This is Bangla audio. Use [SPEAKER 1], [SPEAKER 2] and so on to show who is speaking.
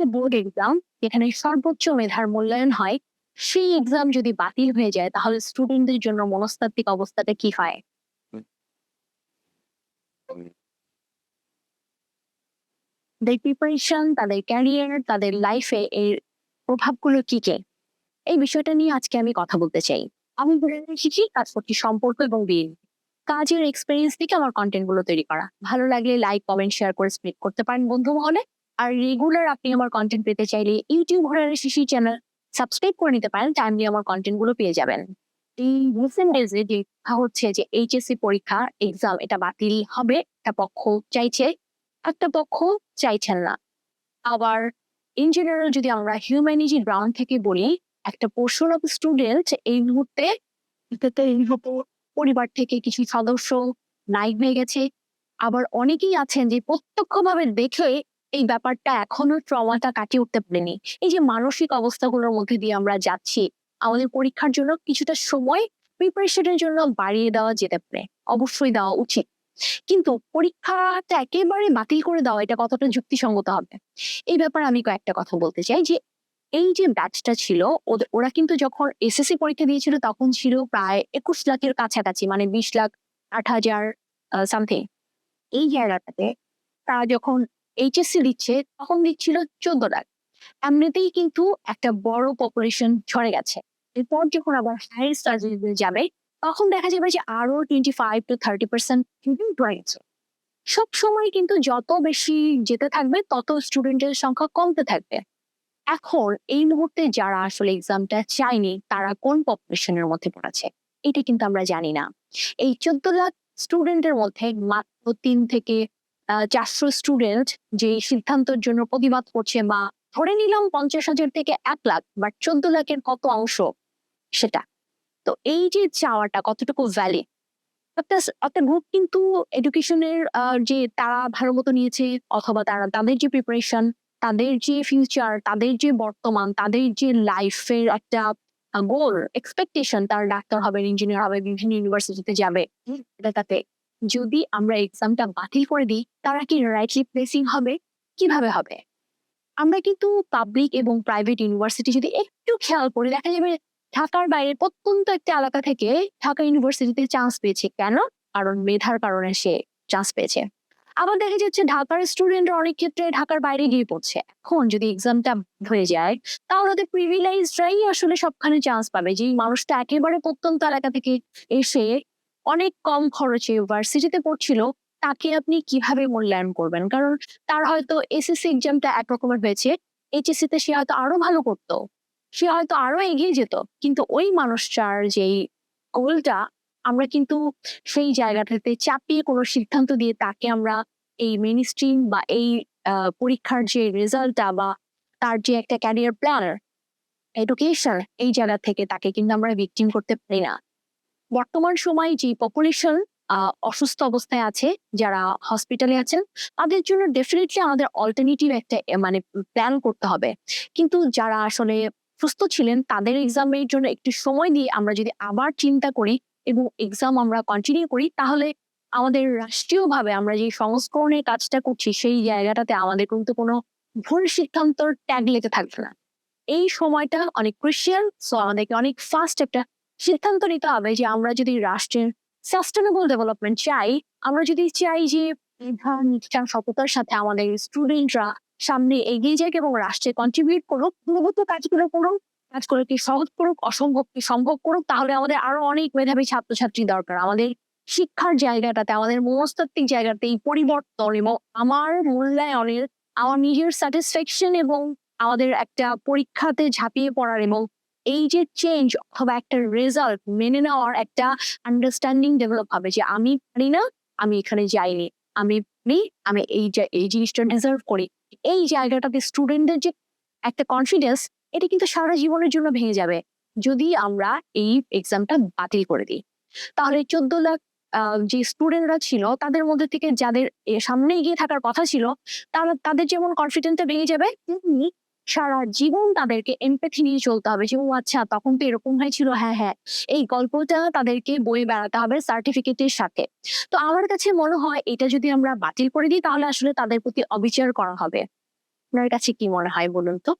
[SPEAKER 1] একটা বোর্ড এক্সাম যেখানে সর্বোচ্চ মেধার মূল্যায়ন হয়, সেই এক্সাম যদি বাতিল হয়ে যায়, তাহলে স্টুডেন্টদের জন্য মনস্তাত্ত্বিক অবস্থাটা কি হয়? তাদের প্রিপারেশন তাদের ক্যারিয়ার তাদের লাইফে এর প্রভাবগুলো কি কি? এই বিষয়টা নিয়ে আজকে আমি কথা বলতে চাই। আমি ধরে শিখি কাজ করছি সম্পর্ক এবং বিয়ে কাজের এক্সপিরিয়েন্স থেকে আমার কন্টেন্টগুলো তৈরি করা। ভালো লাগলে লাইক কমেন্ট শেয়ার করে স্প্রেড করতে পারেন বন্ধু মহলে। আর রেগুলার আপনি আমার কন্টেন্ট পেতে চাইলে ইউটিউব ঘোরার শিশি চ্যানেল সাবস্ক্রাইব করে নিতে পারেন টাইমলি আমার কন্টেন্টগুলো পেয়ে যাবেন। এই রিসেন্ট ডেজে যে হচ্ছে যে এইচএসসি পরীক্ষা এক্সাম এটা বাতিল হবে, একটা পক্ষ চাইছে, একটা পক্ষ চাইছেন না। আবার ইন জেনারেল যদি আমরা হিউম্যানিটি গ্রাউন্ড থেকে বলি, একটা পোর্শন অফ স্টুডেন্ট এই মুহূর্তে এই মুহূর্তে পরিবার থেকে কিছু সদস্য নাইক হয়ে গেছে। আবার অনেকেই আছেন যে প্রত্যক্ষভাবে দেখে এই ব্যাপারটা এখনও ট্রমাটা কাটিয়ে উঠতে পারেনি। এই যে মানসিক অবস্থাগুলোর মধ্যে দিয়ে আমরা যাচ্ছি, আমাদের পরীক্ষার জন্য কিছুটা সময় প্রিপারেশনের জন্য বাড়িয়ে দেওয়া যেতে পারে। অবশ্যই দেওয়া উচিত। কিন্তু পরীক্ষাটা একেবারে বাতিল করে দেওয়া, এটা কতটা যুক্তিসঙ্গত হবে? এই ব্যাপারে আমি কয়েকটা কথা বলতে চাই যে, এই যে ব্যাচটা ছিল ওরা কিন্তু যখন এসএসসি পরীক্ষা দিয়েছিল, তখন ছিল প্রায় একুশ লাখের কাছাকাছি মানে বিশ লাখ আট হাজার সামথিং এই জায়গাটাতে তারা যখন এইচএসসি দিচ্ছে তখন দিচ্ছিল চোদ্দ লাখ। এমনিতেই কিন্তু একটা বড় পপুলেশন ঝরে গেছে। এরপর যখন আবার হায়ার স্টাডিজে যাবে, তখন দেখা যাবে যে আরও twenty five to thirty percent কিন্তু গেছে। সব সময় কিন্তু যত বেশি যেতে থাকবে, তত স্টুডেন্টের সংখ্যা কমতে থাকবে। এখন এই মুহূর্তে যারা আসলে এক্সামটা চায়নি, তারা কোন পপুলেশনের মধ্যে পড়েছে? এটা কিন্তু আমরা জানি না। এই চোদ্দ লাখ স্টুডেন্টের মধ্যে মাত্র তিন থেকে চারশো স্টুডেন্ট যে সিদ্ধান্তের জন্য প্রতিবাদ করছে বা ধরে নিলাম পঞ্চাশ হাজার থেকে এক লাখ বা চোদ্দ লাখের কত অংশ সেটা। তো এই যে চাওয়াটা কতটুকু ভ্যালি একটা গ্রুপ কিন্তু এডুকেশনের যে তারা ভালো মতো নিয়েছে অথবা তারা, তাদের যে প্রিপারেশন তাদের যে ফিউচার তাদের যে বর্তমান, তাদের যে লাইফের একটা গোল এক্সপেকটেশন তার ডাক্তার হবে ইঞ্জিনিয়ার হবে, বিভিন্ন ইউনিভার্সিটিতে যাবে। এটা তাতে যদি আমরা এক্সামটা বাতিল করে দিই, তারা কি রাইটলি প্লেসিং হবে? কীভাবে হবে? আমরা কিন্তু পাবলিক এবং প্রাইভেট ইউনিভার্সিটি যদি একটু খেয়াল করি, দেখা যাবে ঢাকার বাইরে প্রত্যন্ত একটা এলাকা থেকে ঢাকা ইউনিভার্সিটিতে চান্স পেয়েছে। কেন? কারণ মেধার কারণে সে চান্স পেয়েছে। আবার দেখা যাচ্ছে ঢাকার স্টুডেন্টরা অনেক ক্ষেত্রে ঢাকার বাইরে গিয়ে পড়ছে। এখন যদি এক্সামটা হয়ে যায়, তাহলে ওদের প্রিভিলাইজরাই আসলে সবখানে চান্স পাবে। যে মানুষটা একেবারে প্রত্যন্ত এলাকা থেকে এসে অনেক কম খরচে ইউনিভার্সিটিতে পড়ছিল, তাকে আপনি কীভাবে মূল্যায়ন করবেন? কারণ তার হয়তো এসএসসি এক্সামটা একরকমের হয়েছে এইচএসসি তে সে হয়তো আরও ভালো করতো, সে হয়তো আরও এগিয়ে যেত, কিন্তু ওই মানুষটার যেই গোলটা আমরা কিন্তু সেই জায়গাটাতে চাপিয়ে কোনো সিদ্ধান্ত দিয়ে তাকে আমরা এই মেন স্ট্রিম বা এই পরীক্ষার যে রেজাল্টটা বা তার যে একটা ক্যারিয়ার প্ল্যানার এডুকেশন এই জায়গা থেকে তাকে কিন্তু আমরা ভিকটিম করতে পারি না। বর্তমান সময় যে পপুলেশন অসুস্থ অবস্থায় আছে, যারা হসপিটালে আছেন, তাদের জন্য ডেফিনেটলি আমাদের অল্টারনেটিভ একটা মানে প্ল্যান করতে হবে। কিন্তু যারা আসলে সুস্থ ছিলেন, তাদের এক্সামের জন্য একটু সময় দিয়ে আমরা যদি আবার চিন্তা করি এবং এক্সাম আমরা কন্টিনিউ করি, তাহলে আমাদের রাষ্ট্রীয়ভাবে আমরা যে সংস্করণের কাজটা করছি, সেই জায়গাটাতে আমাদের কিন্তু কোনো ভুল সিদ্ধান্তর ট্যাগ লেগে থাকবে না। এই সময়টা অনেক ক্রুশিয়াল সো আমাদেরকে অনেক ফাস্ট একটা সিদ্ধান্ত নিতে হবে যে আমরা যদি রাষ্ট্রের সাস্টেনেবল ডেভেলপমেন্ট চাই, আমরা যদি চাই যে মেধা সততার সাথে আমাদের স্টুডেন্টরা সামনে এগিয়ে যাক এবং রাষ্ট্রে কন্ট্রিবিউট করুক, মূলত কাজগুলো করুক কাজগুলোকে সহজ করুক অসম্ভবকে সম্ভব করুক, তাহলে আমাদের আরও অনেক মেধাবী ছাত্রছাত্রী দরকার। আমাদের শিক্ষার জায়গাটাতে, আমাদের মনস্তাত্ত্বিক জায়গাতে এই পরিবর্তন এবং আমার মূল্যায়নের, আমার নিজের স্যাটিসফ্যাকশন এবং আমাদের একটা পরীক্ষাতে ঝাঁপিয়ে পড়ার এবং এই যে চেঞ্জ অথবা একটা রেজাল্ট মেনে নেওয়ার একটা আন্ডারস্ট্যান্ডিং ডেভেলপ হবে যে আমি পারি না, আমি এখানে যাইনি। আমি আমি এই এই জিনিসটা ডিজার্ভ করি। এই জায়গাটাতে স্টুডেন্টদের যে একটা কনফিডেন্স এটা কিন্তু সারা জীবনের জন্য ভেঙে যাবে। যদি আমরা এই এক্সামটা বাতিল করে দিই। তাহলে চোদ্দ লাখ যে স্টুডেন্টরা ছিল, তাদের মধ্যে থেকে যাদের সামনে এগিয়ে থাকার কথা ছিল, তারা, তাদের যেমন কনফিডেন্সটা ভেঙে যাবে, তেমনি সারা জীবন তাদেরকে এমপেথি নিয়ে চলতে হবে। যে, ও আচ্ছা তখন তো এরকম হয়েছিল হ্যাঁ হ্যাঁ এই গল্পটা তাদেরকে বয়ে বেড়াতে হবে সার্টিফিকেটের সাথে। তো আমার কাছে মনে হয় এটা যদি আমরা বাতিল করে দিই, তাহলে আসলে তাদের প্রতি অবিচার করা হবে। আপনার কাছে কি মনে হয় বলুন তো?